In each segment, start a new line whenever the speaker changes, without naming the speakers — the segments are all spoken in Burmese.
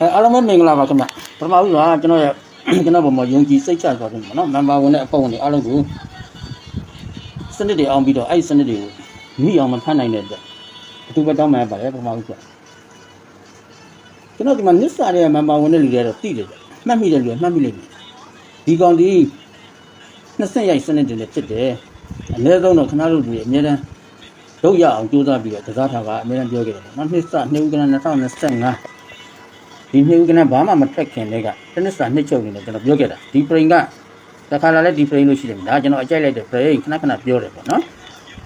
အဲအားလုံးပဲမင်္ဂလာပါခင်ဗျပထမဦးကကျွန်တော်ရဲ့ကျွန်တော်ဘုံမှာယုံကြည်စိတ်ချသွားတယ်ပေါ့နော်မန်ပါဝင်တဲ့အဖွဲ့ဝင်တွေအားလုံးကိုစနစ်တွေအောင်ပြီးတော့အဲ့ဒီစနစ်တွေကိုမိအောင်မဖတ်နိုင်တဲ့အတွက်အတူပဲတောင်းမှပါတယ်ပထမဦးကကျွန်တော်ဒီမှာနစ်စာရဲ့မန်ပါဝင်တဲ့လူတွေကတော့သိတယ်ဗျမှတ်မိတဲ့လူတွေမှတ်မိလိမ့်မယ်ဒီကောင်ဒီနှစ်ဆင့်ရိုက်စနစ်တွေနဲ့ဖြစ်တယ်အနည်းဆုံးတော့ခဏတို့တွေအများတန်းတို့ရအောင်ကြိုးစားပြီးတော့တကားထားကအများတန်းပြောခဲ့တယ်ပေါ့နော်နှစ်စနှစ်ဦးကန2025 ဒီနှစ်ဦးကလည်းဘာမှမထွက်ခင်လေးကတနစ်စာနှစ်ချုပ်နေတယ်ကျွန်တော်ပြောခဲ့တာဒီ frame ကတခါလာလဲဒီ frame လို့ရှိတယ်ဒါကျွန်တော်အကြိုက်လိုက်တဲ့ frame ခဏခဏပြောတယ်ပေါ့နော်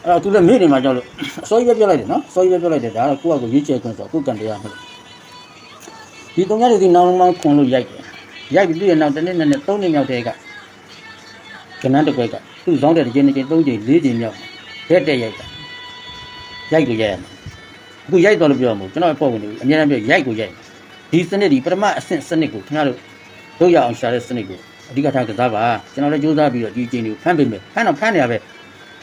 အဲ့တော့သူလည်းမေ့နေမှာကြောက်လို့အစိုးရပဲပြောလိုက်တယ်နော်အစိုးရပဲပြောလိုက်တယ်ဒါကတော့ကိုယ့်အကူရွေးချယ်ခွင့်ဆိုတော့ကိုယ့်ကံတရားမဟုတ်ဒီတုံးရတဲ့ဒီနောင်လုံးမောင်းခွန်လို့ရိုက်တယ်ရိုက်ပြီးပြီးရနောက်တစ်နေ့နဲ့နဲ့သုံးနေ့မြောက်တဲ့ကကနန်းတစ်ခွက်ကသူ့စောင်းတဲ့တစ်ချိန်တစ်ချိန်သုံးချိန်လေးချိန်မြောက်ရက်တဲ့ရိုက်တာရိုက်ကိုရိုက်ရမှာအခုရိုက်တော့လို့ပြောမှာကျွန်တော်အဖွဲ့ဝင်တွေအများအားဖြင့်ရိုက်ကိုရိုက်တယ် ဒီစနစ်ဒီပထမအဆင့်စနစ်ကိုခင်ဗျားတို့တို့ရအောင်ရှာတဲ့စနစ်ကိုအဓိကထားကစားပါကျွန်တော်လည်းစူးစမ်းပြီးတော့ဒီအချိန်တွေကိုဖမ်းပေးမယ်ဖမ်းတော့ဖမ်းနေရပဲဒါ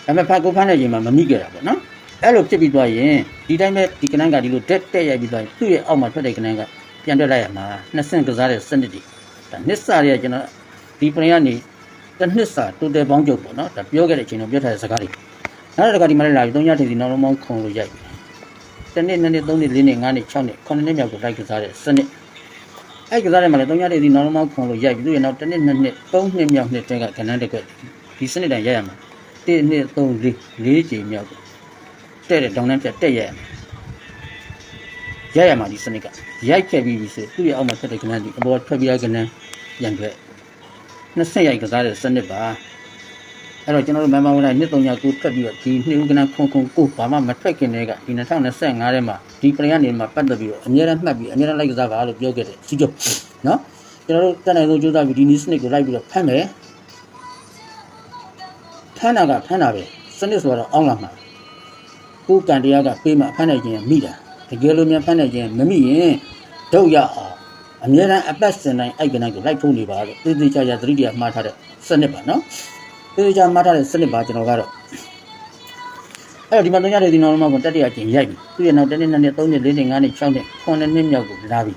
ပေမဲ့ဖမ်းကိုဖမ်းတဲ့ချိန်မှာမမိခဲ့တာပေါ့နော်အဲ့လိုဖြစ်ပြီးသွားရင်ဒီတိုင်းပဲဒီကနန်းကဒီလိုတက်တက်ရိုက်ပြီးသွားရင်သူ့ရဲ့အောက်မှာထွက်တဲ့ကနန်းကပြန်တက်လိုက်ရမှာနှစ်ဆင့်ကစားတဲ့စနစ်တွေဒါနှစ်စာတွေကကျွန်တော်ဒီပရင်ကနေတစ်နှစ်စာတိုတယ်ပေါင်းချုပ်ပေါ့နော်ဒါပြောခဲ့တဲ့အချိန်တော့ပြောထားတဲ့စကားတွေနောက်တစ်ခါဒီမှာလည်းလာပြီး၃ညထင်စီနောက်လုံးပေါင်းခုံလို့ရိုက် တယ်တစ်နှစ်နှစ်နှစ်သုံးနှစ်လေးနှစ်ငါးနှစ်၆နှစ်ခုနှစ်နှစ်မြောက်ကိုလိုက်ကစားတဲ့စနစ်အဲ့ကစားတယ်မှာလည်း၃ရက်တည်းဒီနောက်လုံးမောင်းခွန်လို့ရိုက်ပြီးသူ့ရဲ့နောက်တစ်နှစ်နှစ်နှစ်သုံးနှစ်မြောက်နှစ်တည်းကကဏ္ဍတစ်ခွက်ဒီစနစ်တိုင်ရိုက်ရမှာ1 2 3 4လေးချိန်မြောက်တဲ့တဲ့တောင်းတန်းပြတ်တက်ရိုက်ရမှာရိုက်ရမှာဒီစနစ်ကရိုက်ခဲ့ပြီးပြီဆိုသူ့ရဲ့အောက်မှာဆက်တဲ့ကဏ္ဍဒီအပေါ်ထွက်ပြီးတဲ့ကဏ္ဍပြန်ထွက်နှစ်ဆက်ရိုက်ကစားတဲ့စနစ်ပါ အဲ့တော့ကျွန်တော်တို့မန်မာဝင်တိုင်းနှစ်3ညကိုထွက်ပြီးတော့ဒီနှစ်ဦးကဏ္ဍခွန်ခွန်ကိုဘာမှမထွက်ခင်တည်းကဒီ2025ထဲမှာဒီပရိယနေမှာပတ်သက်ပြီးတော့အများအားမှတ်ပြီးအများအားလိုက်ကစားပါလို့ပြောခဲ့တယ်စီကျော်နော်ကျွန်တော်တို့တက်နိုင်ဆုံးကြိုးစားပြီးဒီနည်းစနစ်ကိုလိုက်ပြီးတော့ဖမ်းမယ်ဖမ်းတာကဖမ်းတာပဲစနစ်ဆိုတော့အောင်းလာမှာကိုယ်ကံတရားကပေးမှဖမ်းနိုင်ခြင်းမိတာတကယ်လို့များဖမ်းနိုင်ခြင်းမမိရင်ဒုတ်ရအောင်အများအားအပတ်စင်တိုင်းအိုက်ကနိုင်ကိုလိုက်ထုံးနေပါလို့သေသေးချာချာသတိတရားမှားထားတဲ့စနစ်ပါနော် သေသေးချာမှားထားတဲ့စနစ်ပါကျွန်တော်ကတော့အဲ့တော့ဒီမှာတော့ရတဲ့ဒီနောက်လုံးမကိုတက်တရချင်းရိုက်ပြီသူ့ရဲ့နောက်တစ်နှစ်နှစ်နှစ်သုံးနှစ်လေးနှစ်ငါးနှစ်၆နှစ်ခုနှစ်နှစ်မြောက်ကိုလာပြီ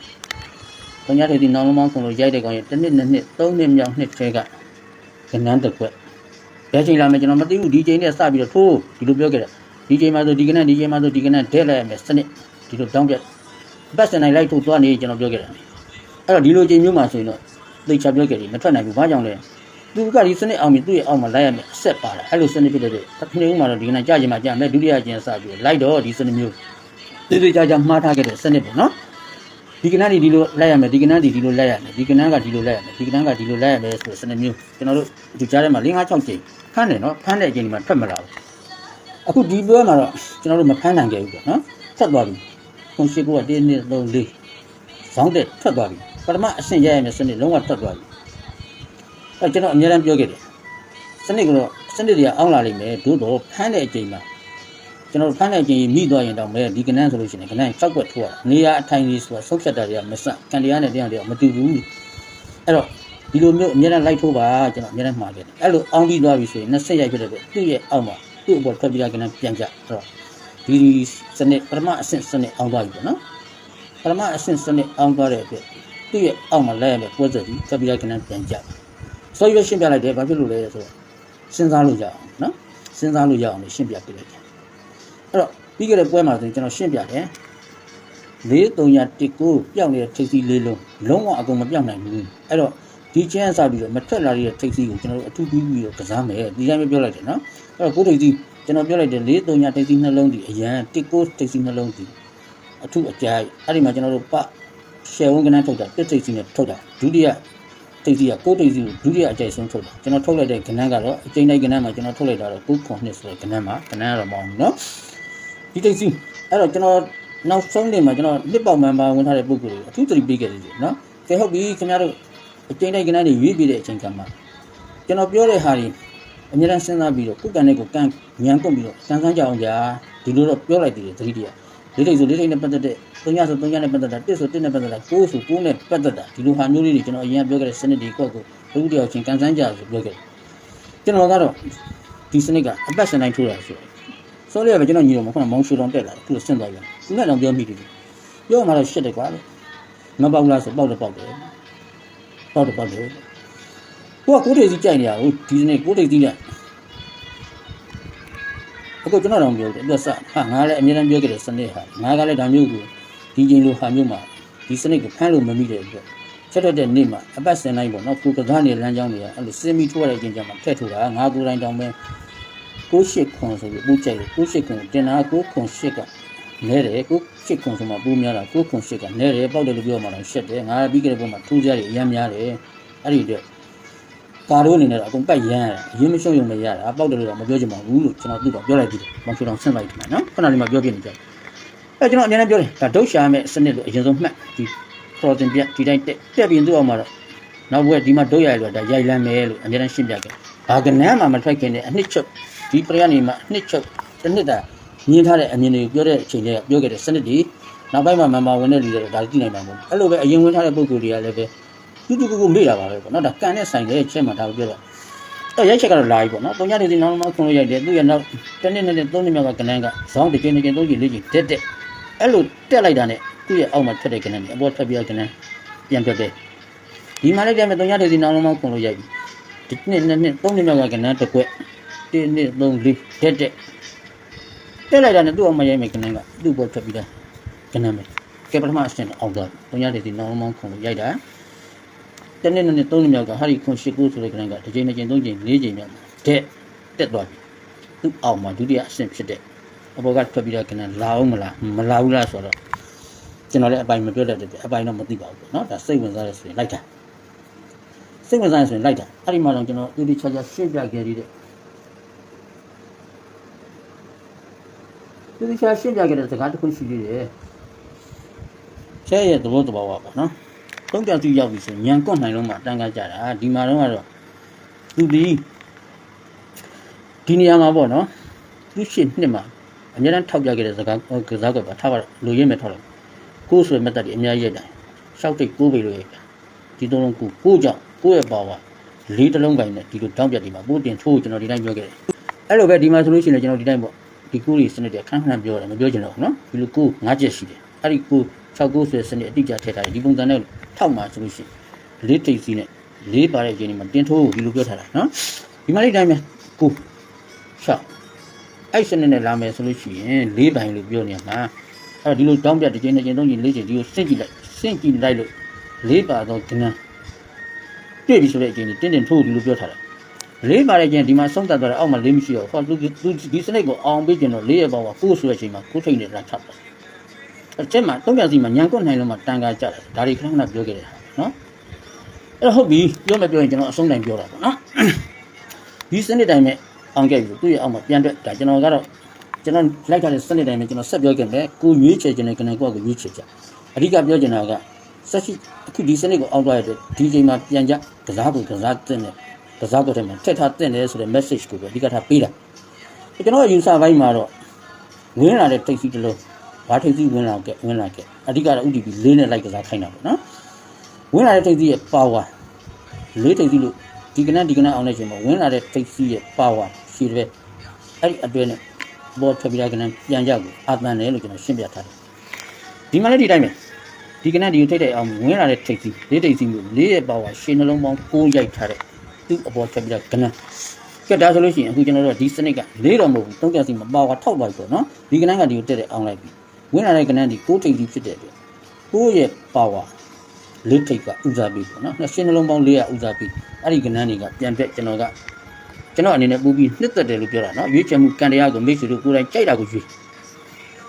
တော့ရတဲ့ဒီနောက်လုံးမဆိုလို့ရိုက်တဲ့ကောင်ရဲ့တစ်နှစ်နှစ်နှစ်သုံးနှစ်မြောက်နှစ်ထဲကကနန်းတစ်ခွက်ဘယ်ချိန်လာမယ်ကျွန်တော်မသိဘူးဒီချိန်နဲ့စပြီးတော့ထိုးဒီလိုပြောခဲ့တယ်ဒီချိန်မှာဆိုဒီကနန်းဒီချိန်မှာဆိုဒီကနန်းဒဲလိုက်ရမယ်စနစ်ဒီလိုတောင်းပြပတ်စံနိုင်လိုက်ထိုးသွားနေကျွန်တော်ပြောခဲ့တယ်အဲ့တော့ဒီလိုချိန်မျိုးမှာဆိုရင်တော့သိချပြောခဲ့တယ်မထွက်နိုင်ဘူးဘာကြောင့်လဲ သူကဒီစနစ်အောင်ပြီသူ့ရဲ့အောက်မှာလိုက်ရမယ်အဆက်ပါတာအဲ့လိုစနစ်ဖြစ်တဲ့တစ်ခဏဦးမှာတော့ဒီကနေ့ကြာချင်မှကြာမယ်ဒုတိယကျင်စပြီးလိုက်တော့ဒီစနစ်မျိုးသေသေးချာချာမှားထားခဲ့တဲ့စနစ်ပေါ့နော်ဒီကနေ့ဒီလိုလိုက်ရမယ်ဒီကနေ့ဒီလိုလိုက်ရမယ်ဒီကနေ့ကဒီလိုလိုက်ရမယ်ဒီကနေ့ကဒီလိုလိုက်ရမယ်ဆိုတဲ့စနစ်မျိုးကျွန်တော်တို့ဒီကြားထဲမှာ၄၅၆ချိန်ဖမ်းတယ်နော်ဖမ်းတဲ့အချိန်ဒီမှာထွက်မလာဘူးအခုဒီပွဲမှာတော့ကျွန်တော်တို့မဖမ်းနိုင်ခဲ့ဘူးပေါ့နော်ထွက်သွားပြီခွန်ရှိကိုက1 2 3 4ဇောင်းတဲ့ထွက်သွားပြီပထမအဆင့်ရရမယ်စနစ်လုံးဝထွက်သွားပြီ အဲကျွန်တော်အများအားပြောခဲ့တယ်စနစ်ကတော့စနစ်တွေကအောင်းလာလိမ့်မယ်သို့တော့ဖမ်းတဲ့အချိန်မှာကျွန်တော်ဖမ်းတဲ့အချိန်မိသွားရင်တော့မဲဒီကနန်းဆိုလို့ရှိရင်ကနန်း၆ွက်ထိုးရတာနေရာအထိုင်လေးဆိုတာဆုတ်ဖြတ်တာတွေကမဆန့်ကန်တရားနဲ့တရားတွေကမတူဘူးအဲ့တော့ဒီလိုမျိုးအများအားလိုက်ထိုးပါကျွန်တော်အများအားမှားခဲ့တယ်အဲ့လိုအောင်းပြီးသွားပြီဆိုရင်နှစ်ဆက်ရိုက်ဖြစ်တဲ့အတွက်သူ့ရဲ့အောက်မှာသူ့အပေါ်ထွက်ပြီးတာကနန်းပြန်ကြအဲ့တော့ဒီစနစ်ပထမအဆင့်စနစ်အောင်းသွားပြီပေါ့နော်ပထမအဆင့်စနစ်အောင်းသွားတဲ့အတွက်သူ့ရဲ့အောက်မှာလိုက်ရမယ့်ပွဲဆက်ပြီးထွက်ပြီးတာကနန်းပြန်ကြ ဆော်ရွေးရှင်းပြလိုက်တယ်ဘာဖြစ်လို့လဲဆိုတော့စဉ်းစားလို့ရအောင်နော်စဉ်းစားလို့ရအောင်လို့ရှင်းပြပြလိုက်တယ်အဲ့တော့ပြီးခဲ့တဲ့ပွဲမှာဆိုရင်ကျွန်တော်ရှင်းပြတယ်လေး300တစ်ကိုပျောက်နေတဲ့ထိပ်စီးလေးလုံးလုံးဝအကုန်မပျောက်နိုင်ဘူးအဲ့တော့ဒီချမ်းစပြီးတော့မထွက်လာတဲ့ထိပ်စီးကိုကျွန်တော်တို့အထူးပြီးပြီးတော့ကစားမယ်ဒီတိုင်းပဲပြောလိုက်တယ်နော်အဲ့တော့ကိုထိပ်စီးကျွန်တော်ပြောလိုက်တယ်လေး300ထိပ်စီးနှလုံးဒီအရန်တစ်ကိုထိပ်စီးနှလုံးဒီအထူးအကြိုက်အဲ့ဒီမှာကျွန်တော်တို့ပရှယ်ဝန်ကနန်းထုတ်တာတစ်ထိပ်စီးနဲ့ထုတ်တာဒုတိယ တိတ်စီကကိုတိတ်စီကိုဒုတိယအကြိုက်ဆုံးထုတ်တာကျွန်တော်ထုတ်လိုက်တဲ့ကဏ္ဍကတော့အကျိန်တိုင်းကဏ္ဍမှာကျွန်တော်ထုတ်လိုက်တာတော့9ခွန်နှစ်ဆိုတဲ့ကဏ္ဍမှာကဏ္ဍကတော့မအောင်ဘူးเนาะဒီတိတ်စီအဲ့တော့ကျွန်တော်နောက်ဆုံးနေ့မှာကျွန်တော်လစ်ပေါက်မှန်ပါဝင်ထားတဲ့ပုံကိုယ်အထူးသတိပေးခဲ့တယ်เนาะကဲဟုတ်ပြီခင်ဗျားတို့အကျိန်တိုင်းကဏ္ဍတွေရွေးပြီးတဲ့အချိန်ကမှကျွန်တော်ပြောတဲ့ဟာတွေအများအားစဉ်းစားပြီးတော့ကုက္ကန်နဲ့ကိုကန့်ညံကုန်ပြီးတော့စမ်းစမ်းကြအောင်ကြာဒီလိုတော့ပြောလိုက်သေးတယ်သတိတရား လေးတိတ်ဆိုလေးတိတ်နဲ့ပတ်သက်တဲ့၃ညဆို၃ညနဲ့ပတ်သက်တာတစ်ဆိုတစ်နဲ့ပတ်သက်တာကိုးဆိုကိုးနဲ့ပတ်သက်တာဒီလိုဟာမျိုးလေးတွေကျွန်တော်အရင်ပြောခဲ့တဲ့စနစ်တွေကောက်ကိုဘုရားတရားချင်းကန်ဆန်းကြဆိုပြောခဲ့တယ်ကျွန်တော်ကတော့ဒီစနစ်ကအပတ်စံတိုင်းထိုးတာဆိုတော့စောလေးကပဲကျွန်တော်ညီတော်မခုနမောင်ရှူတော်တက်လာတယ်သူ့ကိုဆင့်သွားပြန်သူနဲ့တော့ပြောမိတယ်ပြောမှတော့ရှစ်တယ်ကွာလေမပေါက်လားဆိုပေါက်တော့ပေါက်တယ်ပေါက်တော့ပေါက်တယ်ကိုကကိုတေစီကြိုက်နေရဘူးဒီနေ့ကိုတေစီက အခုကျွန်တော်တော့ပြောတယ်သူကစဟာငါလည်းအမြဲတမ်းပြောခဲ့တဲ့စနစ်ဟာငါကလည်းဒါမျိုးကိုဒီချိန်လိုဟာမျိုးမှာဒီစနစ်ကိုဖမ်းလို့မမိတဲ့အတွက်ချက်တော့တဲ့နေ့မှာအပတ်စင်တိုင်းပေါ့နော်ကိုကစားနေလမ်းကြောင်းတွေကအဲ့လိုစင်မီထိုးရတဲ့အချိန်ကျမှထည့်ထိုးတာငါကိုယ်တိုင်တောင်းပဲကိုရှိခွန်ဆိုပြီးပူးကြိုက်လို့ကိုရှိခွန်တင်တာကိုခွန်ရှိကနဲတယ်ကိုရှိခွန်ဆိုမှပူးများတာကိုခွန်ရှိကနဲတယ်ပေါက်တယ်လို့ပြောမှတော့ရှက်တယ်ငါပြီးကြတဲ့ပုံမှာထူးကြရအများများတယ်အဲ့ဒီအတွက် ကာရိုးအနေနဲ့တော့အကုန်ပတ်ရမ်းရတာအရင်မရှုံရုံပဲရတာပေါက်တယ်လို့တော့မပြောချင်ပါဘူးလို့ကျွန်တော်သူ့ကပြောလိုက်ပြီးတယ်မောင်ချူတောင်ဆင့်လိုက်တယ်နော်ခဏလေးမှပြောပြနေကြတယ်အဲကျွန်တော်အများနဲ့ပြောတယ်ဒါဒုတ်ရှာမဲ့စနစ်လို့အရင်ဆုံးမှတ်ဒီ protein ပြဒီတိုင်းတက်တက်ပြီးသူ့အောင်မှာတော့နောက်ဘက်ဒီမှာဒုတ်ရရလို့ဒါရိုက်လမ်းမယ်လို့အများနဲ့ရှင်းပြခဲ့ဘာကနန်းမှမထွက်ခင်နဲ့အနှစ်ချုပ်ဒီပရိယနေမှာအနှစ်ချုပ်တစ်နှစ်တာမြင်ထားတဲ့အမြင်တွေကိုပြောတဲ့အချိန်တွေကပြောခဲ့တဲ့စနစ်ဒီနောက်ပိုင်းမှာမန်မာဝင်တဲ့လူတွေဒါကြည့်နိုင်မှာမဟုတ်ဘူးအဲ့လိုပဲအရင်ဝင်ထားတဲ့ပုံကိုယ်တွေကလည်းပဲ တူတူကူကူမေ့တာပါပဲပေါ့နော်ဒါကန်နဲ့ဆိုင်တဲ့ချက်မှဒါကိုပြောတော့အဲ့ရိုက်ချက်ကတော့လာပြီပေါ့နော်ပုံညာတွေဒီနောက်နောက်ခွန်လို့ရိုက်တယ်သူ့ရဲ့နောက်တစ်နှစ်နဲ့သုံးနှစ်မြောက်ကကနန်းကဇောင်းတစ်ချိန်တစ်ချိန်သုံးချိန်လေးချိန်တက်တက်အဲ့လိုတက်လိုက်တာနဲ့သူ့ရဲ့အောက်မှာထွက်တဲ့ကနန်းတွေအပေါ်ထွက်ပြီးတော့ကနန်းပြန်ထွက်တယ်ဒီမှာလိုက်တယ်မဲ့သုံးညာတွေဒီနောက်နောက်ခွန်လို့ရိုက်ပြီဒီနှစ်နှစ်နှစ်သုံးနှစ်မြောက်ကကနန်းတစ်ကွက်တစ်နှစ်သုံးလေးတက်တက်တက်လိုက်တာနဲ့သူ့အောက်မှာရိုက်မယ်ကနန်းကသူ့ပေါ်ထွက်ပြီးတော့ကနန်းပဲကဲပထမအဆင့်အောင်သွားသုံးညာတွေဒီနောက်နောက်ခွန်လို့ရိုက်တာ တနေ့နဲ့သုံးနှစ်မြောက်ကဟာဒီခွန်ရှိကိုဆိုတဲ့ကနန်းကတစ်ချိန်တစ်ချိန်သုံးချိန်လေးချိန်မြောက်တဲ့တက်သွားပြီသူ့အောင်မှာဒုတိယအဆင့်ဖြစ်တဲ့အဘောကထွက်ပြီးတော့ကနန်းလာအောင်မလားမလာဘူးလားဆိုတော့ကျွန်တော်လည်းအပိုင်မပြောတတ်တယ်အပိုင်တော့မသိပါဘူးပေါ့နော်ဒါစိတ်ဝင်စားရဆိုရင်လိုက်တာစိတ်ဝင်စားရဆိုရင်လိုက်တာအဲ့ဒီမှာတော့ကျွန်တော်ဒီဒီချာချာရှင်းပြခဲ့ရတဲ့ဒီဒီချာရှင်းပြခဲ့တဲ့စကားတစ်ခုရှိသေးတယ်ချဲရဲ့သဘောတဘာဝပါနော် တုံးကြသူရောက်ပြီဆိုညံကွတ်နိုင်လုံးမှာတန်းကားကြတာဒီမှာတော့ကတော့သူဒီဒီနေရာမှာပေါ့နော်သူရှစ်နှစ်မှာအများအားထောက်ပြခဲ့တဲ့စကားကစားကွက်ပါထားပါလူရင်းမဲ့ထောက်လိုက်ကိုယ်ဆိုတဲ့မက်သက်တွေအများကြီးရိုက်တယ်ရှောက်တိတ်ကိုးပေလို့ရိုက်တာဒီသုံးလုံးကိုကိုကြောင့်ကိုရဲ့ပါဝါလေးတလုံးပိုင်နဲ့ဒီလိုတောင်းပြတ်ဒီမှာပို့တင်ထိုးကျွန်တော်ဒီတိုင်းပြောခဲ့တယ်အဲ့လိုပဲဒီမှာဆိုလို့ရှိရင်ကျွန်တော်ဒီတိုင်းပေါ့ဒီကိုတွေစနစ်တွေခန်းခန်းပြောတယ်မပြောချင်တော့ဘူးနော်ဒီလိုကိုငါးချက်ရှိတယ် အဲ့ဒီကို6ကိုဆိုတဲ့စနစ်အတိအကျထည့်ထားတယ်ဒီပုံစံနဲ့ထောက်မှာဆိုလို့ရှိရင်လေးတိတ်စီနဲ့လေးပါတဲ့ခြင်းဒီမှာတင်ထိုးကိုဒီလိုပြောထားတာနော်ဒီမှာလေးတိုင်းပဲကိုရှောက်အဲ့စနစ်နဲ့လာမယ်ဆိုလို့ရှိရင်လေးပိုင်လို့ပြောနေမှာအဲ့ဒီလိုတောင်းပြတစ်ချိန်တစ်ချိန်သုံးချိန်လေးချိန်ဒီကိုစင့်ကြည့်လိုက်စင့်ကြည့်လိုက်လို့လေးပါတော့ကနန်းတွေ့ပြီဆိုတဲ့အချိန်ဒီတင်းတင်းထိုးဒီလိုပြောထားတယ်လေးပါတဲ့ခြင်းဒီမှာဆုံးသက်သွားတယ်အောက်မှာလေးမရှိတော့ဟောသူဒီစနစ်ကိုအောင်ပေးခြင်းတော့လေးရဲ့ဘောကကိုယ်ဆိုတဲ့အချိန်မှာကိုယ်ထိတ်နေတာချတယ် အကျက်မှာတုံးပြစီမှာညံကွတ်နိုင်လို့မှတန်ကားကြတယ်ဒါတွေခဏခဏပြောခဲ့တယ်နော်အဲ့ဟုတ်ပြီပြောမယ်ပြောရင်ကျွန်တော်အဆုံးတိုင်းပြောတာပေါ့နော်ဒီစနစ်တိုင်းပဲအောင်ခဲ့ပြီသူ့ရဲ့အောက်မှာပြန်တက်ဒါကျွန်တော်ကတော့ကျွန်တော်လိုက်ထားတဲ့စနစ်တိုင်းပဲကျွန်တော်ဆက်ပြောခဲ့မယ်ကိုရွေးချယ်ခြင်းနဲ့ကနေကိုကရွေးချယ်ကြအဓိကပြောချင်တာကဆက်ရှိအခုဒီစနစ်ကိုအောက်သွားရတဲ့ဒီချိန်မှာပြန်ကြကစားဖို့ကစားတဲ့နဲ့ကစားတော့တယ်မှာထက်ထားတဲ့တယ်ဆိုတဲ့ message ကိုပဲအဓိကထားပေးတာကျွန်တော် user ဘိုင်းမှာတော့ဝင်လာတဲ့တိတ်စီတစ်လုံး ဘာထိပ်သီးဝင်လာခဲ့ဝင်လာခဲ့အဓိကတော့ UDP လေးနဲ့လိုက်ကစားခိုင်းတာပေါ့နော်ဝင်လာတဲ့ထိပ်သီးရဲ့ power လေးထိပ်သီးလို့ဒီကနန်းဒီကနန်းအောင်တဲ့ချိန်မှာဝင်လာတဲ့ထိပ်သီးရဲ့ power ရှိတယ်အဲ့ဒီအတွဲနဲ့ဘောထွက်ပြီးတဲ့ကနန်းပြန်ကြကိုအာတန်တယ်လို့ကျွန်တော်ရှင်းပြထားတယ်ဒီမှာလည်းဒီတိုင်းပဲဒီကနန်းဒီကိုထိပ်တဲ့အောင်ဝင်လာတဲ့ထိပ်သီးလေးထိပ်သီးမျိုးလေးရဲ့ power ရှင်းနှလုံးပေါင်း6ရိုက်ထားတဲ့သူ့အပေါ်ထွက်ပြီးတဲ့ကနန်းကဲဒါဆိုလို့ရှိရင်အခုကျွန်တော်တို့ဒီစနစ်ကလေးတော့မဟုတ်ဘူးတုံးပြစီမှာပါဝါထောက်သွားပြီပေါ့နော်ဒီကနန်းကဒီကိုတက်တဲ့အောင်လိုက်ပြီ ဝင်လာတဲ့ကဏ္ဍဒီကိုးထိပ်ကြီးဖြစ်တဲ့အတွက်ကိုယ့်ရဲ့ power လေးထိပ်ကဥစားပြီးပေါ့နော်နှစ်ရှင်းနှလုံးပေါင်း400ဥစားပြီးအဲ့ဒီကဏ္ဍတွေကပြန်ပြက်ကျွန်တော်ကကျွန်တော်အနေနဲ့ပူပြီးနှစ်သက်တယ်လို့ပြောတာနော်ရွေးချယ်မှုကံတရားကိုမိတ်ဆွေတို့ကိုယ်တိုင်ကြိုက်တာကိုရွေး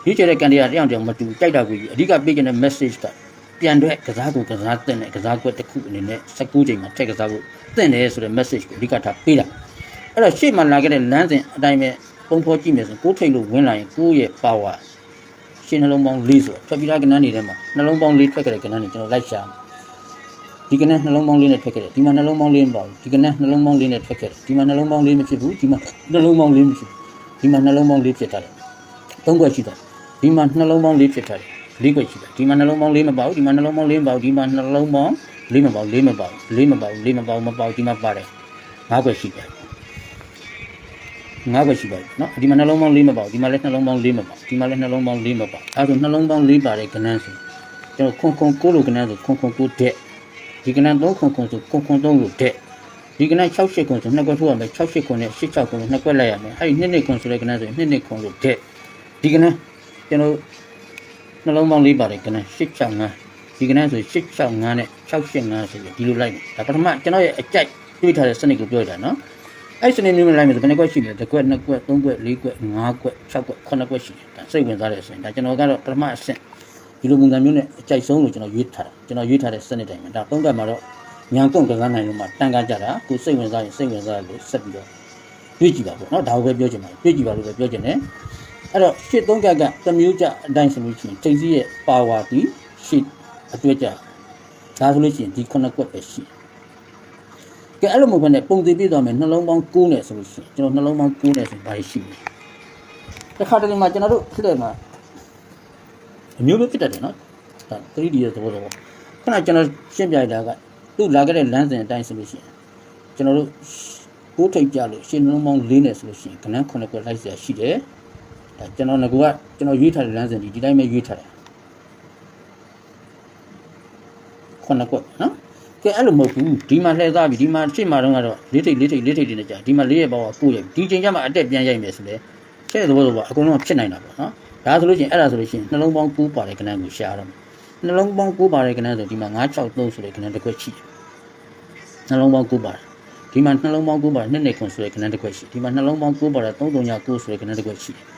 ရွေးချယ်တဲ့ကံတရားတရားတောင်မတူကြိုက်တာကိုရွေးအဓိကပေးချင်တဲ့ message ကပြန်တဲ့ကစားကိုကစားတဲ့နဲ့ကစားကွက်တစ်ခုအနေနဲ့16ချိန်မှာထက်ကစားဖို့သင့်တယ်ဆိုတဲ့ message ကိုအဓိကထားပေးတာအဲ့တော့ရှေ့မှာလာခဲ့တဲ့လမ်းစဉ်အတိုင်းပဲပုံဖော်ကြည့်မယ်ဆိုကိုယ်ထိတ်လို့ဝင်လာရင်ကိုယ့်ရဲ့ power ရှင်းနှလုံးပေါင်း၄ဆိုထွက်ပြီးသားကဏ္ဍတွေထဲမှာနှလုံးပေါင်း၄ထွက်ခဲ့တဲ့ကဏ္ဍတွေကျွန်တော်လိုက်ရှာဒီကဏ္ဍနှလုံးပေါင်း၄နဲ့ထွက်ခဲ့တယ်ဒီမှာနှလုံးပေါင်း၄မပါဘူးဒီကဏ္ဍနှလုံးပေါင်း၄နဲ့ထွက်ခဲ့တယ်ဒီမှာနှလုံးပေါင်း၄မဖြစ်ဘူးဒီမှာနှလုံးပေါင်း၄မဖြစ်ဒီမှာနှလုံးပေါင်း၄ဖြစ်ထားတယ်သုံးခွက်ရှိတယ်ဒီမှာနှလုံးပေါင်း၄ဖြစ်ထားတယ်လေးခွက်ရှိတယ်ဒီမှာနှလုံးပေါင်း၄မပါဘူးဒီမှာနှလုံးပေါင်း၄မပါဘူးဒီမှာနှလုံးပေါင်း၄မပါဘူး၄မပါဘူး၄မပါဘူး၄မပါဘူးမပါဘူးဒီမှာပါတယ်၅ခွက်ရှိတယ် ၅ခွက်ရှိပါတယ်နော်ဒီမှာနှလုံးပေါင်း၄မပါဘူးဒီမှာလည်းနှလုံးပေါင်း၄မပါဘူးဒီမှာလည်းနှလုံးပေါင်း၄မပါအဲဒါနှလုံးပေါင်း၄ပါတဲ့ကဏ္ဍဆိုကျွန်တော်ခွန်ခွန်ကိုလိုကဏ္ဍဆိုခွန်ခွန်ကိုတဲ့ဒီကဏ္ဍ၃ခွန်ခွန်ဆိုခွန်ခွန်၃လို့တဲ့ဒီကဏ္ဍ6 8ခွန်ဆိုနှစ်ခွက်ထုတ်ရမယ်6 8ခွန်နဲ့8 6ခွန်လို့နှစ်ခွက်လိုက်ရမယ်အဲဒီ2 2ခွန်ဆိုတဲ့ကဏ္ဍဆို2 2ခွန်လို့တဲ့ဒီကဏ္ဍကျွန်တော်နှလုံးပေါင်း၄ပါတယ်ကဏ္ဍ8 6 5ဒီကဏ္ဍဆို8 6 5နဲ့6 8 5ဆိုပြီးဒီလိုလိုက်တယ်ဒါပထမကျွန်တော်ရဲ့အကြိုက်တွေးထားတဲ့စနစ်ကိုပြောတာနော် အဲ့စနေမျိုးလိုက်မယ်ဆိုဘယ်နှကွက်ရှိလဲတစ်ကွက်နှစ်ကွက်သုံးကွက်လေးကွက်ငါးကွက်၆ကွက်ခုနှစ်ကွက်ရှိတယ်ဒါစိတ်ဝင်စားတဲ့အစဉ်ဒါကျွန်တော်ကတော့ပထမအဆင့်ဒီလိုပုံစံမျိုးနဲ့အကြိုက်ဆုံးလို့ကျွန်တော်ရွေးထားတာကျွန်တော်ရွေးထားတဲ့စနစ်တိုင်းမှာဒါသုံးကွက်မှာတော့ညာကုန်းကစားနိုင်လို့မှတန်ကကြတာကိုစိတ်ဝင်စားရင်စိတ်ဝင်စားလို့ဆက်ပြီးတော့ရွေးကြည့်ပါပေါ့နော်ဒါကိုပဲပြောချင်ပါတယ်ရွေးကြည့်ပါလို့ပဲပြောချင်တယ်အဲ့တော့ရှစ်သုံးကက်ကတစ်မျိုးကြအတိုင်းဆိုလို့ရှိရင်ချိန်စီရဲ့ပါဝါဒီရှစ်အတွက်ကြဒါဆိုလို့ရှိရင်ဒီခုနှစ်ကွက်ပဲရှိတယ် ကဲအဲ့လိုမဟုတ်ဘဲနဲ့ပုံသေးပြသွားမယ်နှလုံးပေါင်း9နဲ့ဆိုလို့ရှိရင်ကျွန်တော်နှလုံးပေါင်း9နဲ့ဆိုဘာရှိလဲတစ်ခါတလေမှာကျွန်တော်တို့ဖြစ်တယ်မှာအမျိုးမျိုးဖြစ်တတ်တယ်နော်ဒါ 3D ရဲ့သဘောတော့ခဏကျွန်တော်ရှင်းပြလိုက်တာကသူ့လာခဲ့တဲ့လမ်းစဉ်အတိုင်းဆိုလို့ရှိရင်ကျွန်တော်တို့ကိုးထိပ်ကြလို့ရှင်းနှလုံးပေါင်း4နဲ့ဆိုလို့ရှိရင်ခဏ9ခွက်လိုက်เสียရှိတယ်ဒါကျွန်တော်ငကူကကျွန်တော်ရွေးထားတဲ့လမ်းစဉ်ဒီဒီတိုင်းပဲရွေးထားတယ်9ခွက်နော် ကဲအဲ့လိုမဟုတ်ဘူးဒီမှာလှည့်သားပြီဒီမှာရှေ့မှာတော့ကတော့လေးထိတ်လေးထိတ်လေးထိတ်တွေနဲ့ကြာဒီမှာလေးရဲ့ဘောကကိုယ့်ရဲ့ဒီချိန်ကျမှအတက်ပြန်ရိုက်မယ်ဆိုလေချဲ့သဘောတော့အကုန်လုံးဖြစ်နိုင်တာပေါ့နော်ဒါဆိုလို့ရှိရင်အဲ့ဒါဆိုလို့ရှိရင်နှလုံးပေါင်း9ပါတဲ့ကဏ္ဍကိုရှာရတော့မယ်နှလုံးပေါင်း9ပါတဲ့ကဏ္ဍဆိုဒီမှာ963ဆိုတဲ့ကဏ္ဍတစ်ခွက်ရှိတယ်နှလုံးပေါင်း9ပါတယ်ဒီမှာနှလုံးပေါင်း9ပါနှစ်နှစ်ခွန်ဆိုတဲ့ကဏ္ဍတစ်ခွက်ရှိဒီမှာနှလုံးပေါင်း9ပါတဲ့339ဆိုတဲ့ကဏ္ဍတစ်ခွက်ရှိတယ်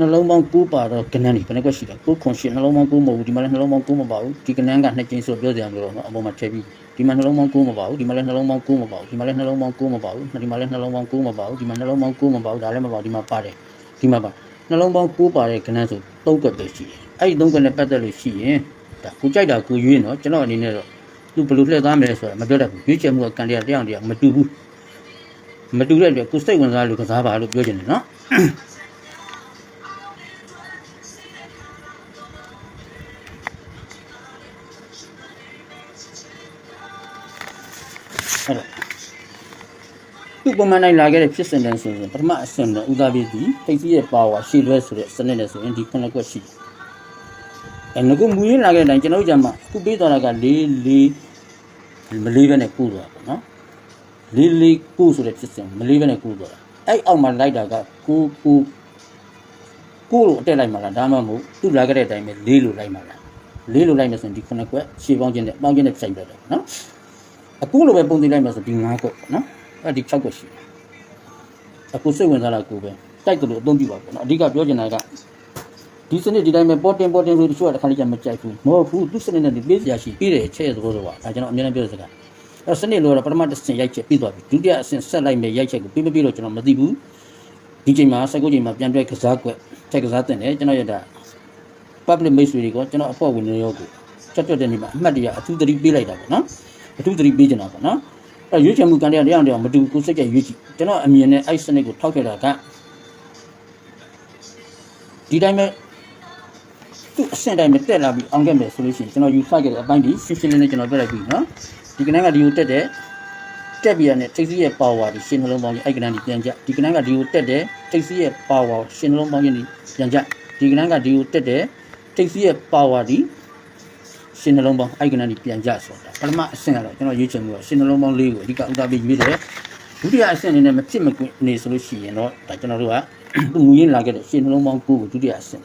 နှလုံးပေါင်း9ပါတော့ကဏ္ဍနေဘယ်နှခွက်ရှိလဲ9ခွန်ရှိနှလုံးပေါင်း9မဟုတ်ဘူးဒီမှာလည်းနှလုံးပေါင်း9မပါဘူးဒီကဏ္ဍကနှစ်ကျင်းဆိုပြောစရာမလိုတော့ဘူးအပေါ်မှာထည့်ပြီးဒီမှာနှလုံးပေါင်း9မပါဘူးဒီမှာလည်းနှလုံးပေါင်း9မပါဘူးဒီမှာလည်းနှလုံးပေါင်း9မပါဘူးဒီမှာလည်းနှလုံးပေါင်း9မပါဘူးဒီမှာနှလုံးပေါင်း9မပါဘူးဒါလည်းမပါဘူးဒီမှာပါတယ်ဒီမှာပါနှလုံးပေါင်း9ပါတဲ့ကဏ္ဍဆို3ကွက်ပဲရှိတယ်အဲ့ဒီ3ကွက်နဲ့ပတ်သက်လို့ရှိရင်ဒါကိုကြိုက်တာကိုရွေးနော်ကျွန်တော်အနေနဲ့တော့သူဘယ်လိုလှည့်သားမလဲဆိုတာမပြောတတ်ဘူးရွေးချယ်မှုကကန်တရားတရားတရားမတူဘူးမတူတဲ့အတွက်ကိုစိတ်ဝင်စားလို့ကစားပါလို့ပြောချင်တယ်နော် အဲ့တော့သူ့ပုံမှန်တိုင်းလာခဲ့တဲ့ဖြစ်စဉ်တန်းဆိုရင်ပထမအဆင့်နဲ့ဦးစားပေးသည်ထိပ်စီးရဲ့ power ရှေ့လွဲဆိုတဲ့စနစ်နဲ့ဆိုရင်ဒီခုနှစ်ကွက်ရှိတယ်။အဲငကုမူရင်းလာခဲ့တဲ့အတိုင်းကျွန်တော်တို့ကြမှာအခုပေးသွားတာက၄၄မလေးပဲနဲ့ကူသွားတာပေါ့နော်။၄၄ကူဆိုတဲ့ဖြစ်စဉ်မလေးပဲနဲ့ကူသွားတာ။အဲ့အောက်မှာလိုက်တာကကူကူကူလို့အတက်လိုက်မှာလားဒါမှမဟုတ်သူ့လာခဲ့တဲ့အတိုင်းပဲ၄လို့လိုက်မှာလား။၄လို့လိုက်မယ်ဆိုရင်ဒီခုနှစ်ကွက်ရှေ့ပေါင်းခြင်းနဲ့ပေါင်းခြင်းနဲ့စိုက်ပြတယ်နော်။ အခုလိုပဲပုံသေးလိုက်မှဆိုဒီ9ခွက်ပေါ့နော်အဲ့ဒီ6ခွက်ရှိတယ်အခုစိတ်ဝင်စားတာကိုပဲတိုက်ကြလို့အသုံးပြုပါပေါ့နော်အဓိကပြောချင်တာကဒီစနစ်ဒီတိုင်းပဲပေါ်တင်ပေါ်တင်ဆိုတချို့ကတစ်ခါလေးကျမကြိုက်ဘူးမဟုတ်ဘူးသူစနစ်နဲ့ဒီပေးစရာရှိပြီးတယ်ချဲ့ရသဘောတော့ပါဒါကျွန်တော်အများနဲ့ပြောတဲ့စကားအဲ့စနစ်လို့တော့ပထမတစ်ဆင့်ရိုက်ချက်ပြီးသွားပြီဒုတိယအဆင့်ဆက်လိုက်မယ်ရိုက်ချက်ကိုပြီးမပြီးတော့ကျွန်တော်မသိဘူးဒီချိန်မှာ19ချိန်မှာပြန်တွဲကစားကွက်ထက်ကစားတင်တယ်ကျွန်တော်ရတာ public မိတ်ဆွေတွေကကျွန်တော်အဖွဲ့ဝင်တွေရောကိုကြွတ်ကြွတ်တဲ့နေ့မှာအမှတ်တရအထူးသတိပေးလိုက်တာပေါ့နော် အထူးသတိပေးချင်တာပေါ့နော်အဲရွေးချယ်မှုကန်တရားတရားတရားမတူကိုစိတ်ကြရွေးကြည့်ကျွန်တော်အမြင်နဲ့အဲ့စနစ်ကိုထောက်ခဲ့တာကဒီတိုင်းပဲသူ့အဆင့်တိုင်းပဲတက်လာပြီးအောင်ခဲ့မယ်ဆိုလို့ရှိရင်ကျွန်တော်ယူဆခဲ့တဲ့အပိုင်းဒီရှင်းရှင်းလင်းလင်းကျွန်တော်ပြလိုက်ပြီနော်ဒီကနန်းကဒီကိုတက်တယ်တက်ပြီးရတဲ့ထိပ်စီးရဲ့ power ဒီရှင်းနှလုံးပေါင်းကြီးအဲ့ကနန်းဒီပြန်ကြဒီကနန်းကဒီကိုတက်တယ်ထိပ်စီးရဲ့ power ရှင်းနှလုံးပေါင်းကြီးဒီပြန်ကြဒီကနန်းကဒီကိုတက်တယ်ထိပ်စီးရဲ့ power ဒီ ရှင်းနှလုံးပေါင်းအိုက်ကနန်ဒီပြန်ကြဆိုတာပထမအဆင့်ကတော့ကျွန်တော်ရွေးချယ်မှုကရှင်းနှလုံးပေါင်းလေးကိုအဓိကဥဒါပေးရွေးတယ်ဒုတိယအဆင့်အနေနဲ့မဖြစ်မကွနေဆိုလို့ရှိရင်တော့ဒါကျွန်တော်တို့ကသူငူရင်းလာခဲ့တဲ့ရှင်းနှလုံးပေါင်း9ကိုဒုတိယအဆင့်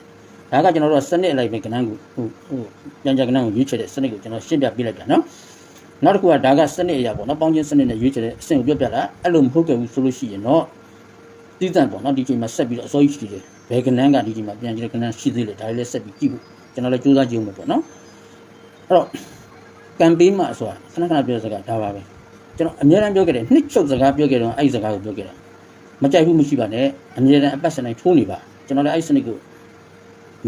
ဒါကကျွန်တော်တို့ကစနစ်အလိုက်ပဲကနန်းကိုဟိုဟိုပြန်ကြကနန်းကိုရွေးချယ်တဲ့စနစ်ကိုကျွန်တော်ရှင်းပြပေးလိုက်ပြန်နော်နောက်တစ်ခုကဒါကစနစ်အရာပေါ့နော်ပေါင်းချင်းစနစ်နဲ့ရွေးချယ်တဲ့အဆင့်ကိုပြောပြတာအဲ့လိုမဟုတ်ခဲ့ဘူးဆိုလို့ရှိရင်တော့တည်တံ့ပေါ့နော်ဒီချိန်မှာဆက်ပြီးတော့အစိုးရရှိတယ်ဘယ်ကနန်းကဒီချိန်မှာပြန်ကြတဲ့ကနန်းရှိသေးလေဒါလည်းဆက်ပြီးကြည့်ဖို့ကျွန်တော်လည်းစူးစမ်းကြည့်ဦးမယ်ပေါ့နော် အဲ့တော့ကမ်ပိန်းမှာဆိုတာခဏခဏပြောတဲ့စကားဒါပါပဲကျွန်တော်အများအားပြောခဲ့တယ်နှစ်ချုပ်စကားပြောခဲ့တော့အဲ့ဒီစကားကိုပြောခဲ့တာမကြိုက်ဘူးမရှိပါနဲ့အများအားအပတ်စံတိုင်းထိုးနေပါကျွန်တော်လည်းအဲ့ဒီစနစ်ကို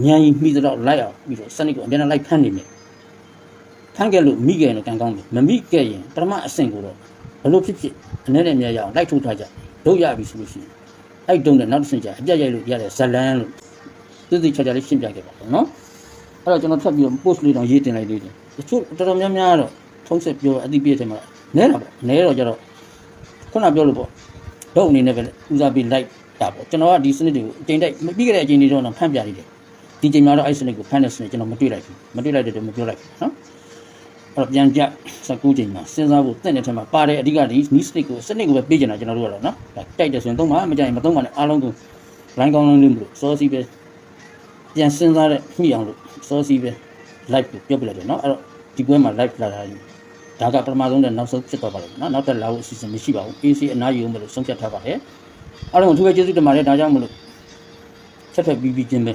ညံကြီးမိတော့လိုက်အောင်ပြီးတော့စနစ်ကိုအများအားလိုက်ဖမ်းနေမယ်ဖမ်းခဲ့လို့မိခဲ့ရင်တော့ကံကောင်းတယ်မမိခဲ့ရင်ပထမအဆင့်ကိုတော့ဘလို့ဖြစ်ဖြစ်အနေနဲ့အများရအောင်လိုက်ထိုးထားကြတို့ရပြီဆိုလို့ရှိရင်အဲ့တုံးတဲ့နောက်တစ်ဆင့်ကျအပြတ်ရိုက်လို့ရတဲ့ဇလန်းလို့သိသိချာချာလေးရှင်းပြခဲ့ပါတော့နော် အဲ့တော့ကျွန်တော်ထပ်ပြီးတော့ post လေးတောင်ရေးတင်လိုက်သေးတယ်တချို့တော်တော်များများတော့ထုံးဆက်ပြောအတိပြည့်တယ်မှာနဲတာပေါ့နဲတော့ကျတော့ခုနပြောလို့ပေါ့တော့အနေနဲ့ပဲဦးစားပေးလိုက်တာပေါ့ကျွန်တော်ကဒီစနစ်တွေကိုအချိန်တိုက်မပြီးခဲ့တဲ့အချိန်တွေတော့ဖန်ပြနေတယ်ဒီချိန်မှာတော့အဲ့စနစ်ကိုဖမ်းတဲ့စနစ်ကျွန်တော်မတွေ့လိုက်ဘူးမတွေ့လိုက်တဲ့တော့မပြောလိုက်ဘူးနော်အဲ့တော့ပြန်ကြ19ချိန်မှာစဉ်းစားဖို့တင့်တဲ့ထဲမှာပါတယ်အဓိကဒီနီးစနစ်ကိုစနစ်ကိုပဲပေးချင်တာကျွန်တော်တို့ကတော့နော်ဒါတိုက်တယ်ဆိုရင်သုံးပါမကြရင်မသုံးပါနဲ့အားလုံးကို line ကောင်းလုံးလေးမလို့စောစီးပဲပြန်စဉ်းစားတဲ့မိအောင်လို့ စောစီးပဲ live ကိုပြောပြလိုက်တယ်နော်အဲ့တော့ဒီပွဲမှာ live လာတာကြီးဒါကပထမဆုံးနဲ့နောက်ဆုံးဖြစ်သွားပါလိမ့်မယ်နော်နောက်တက်လာဖို့အစီအစဉ်မရှိပါဘူး AC အနားယူမလို့ဆုံးဖြတ်ထားပါတယ်အားလုံးကိုအထူးပဲကျေးဇူးတင်ပါတယ်ဒါကြောင့်မလို့ဆက်ဖက်ပြီးပြီးချင်းပဲ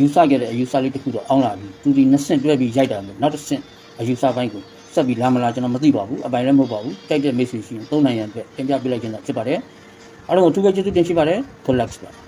ယူဆခဲ့တဲ့အယူဆလေးတစ်ခုတော့အောင်းလာပြီသူဒီနှစ်ဆင့်တွဲပြီးရိုက်တာမျိုးနောက်တစ်ဆင့်အယူဆပိုင်းကိုဆက်ပြီးလာမလားကျွန်တော်မသိပါဘူးအပိုင်လည်းမဟုတ်ပါဘူးတိုက်တဲ့ message ရှိရင်သုံးနိုင်ရန်အတွက်တင်ပြပေးလိုက်ခြင်းသာဖြစ်ပါတယ်အားလုံးကိုအထူးပဲကျေးဇူးတင်ရှိပါတယ် good luck ပါ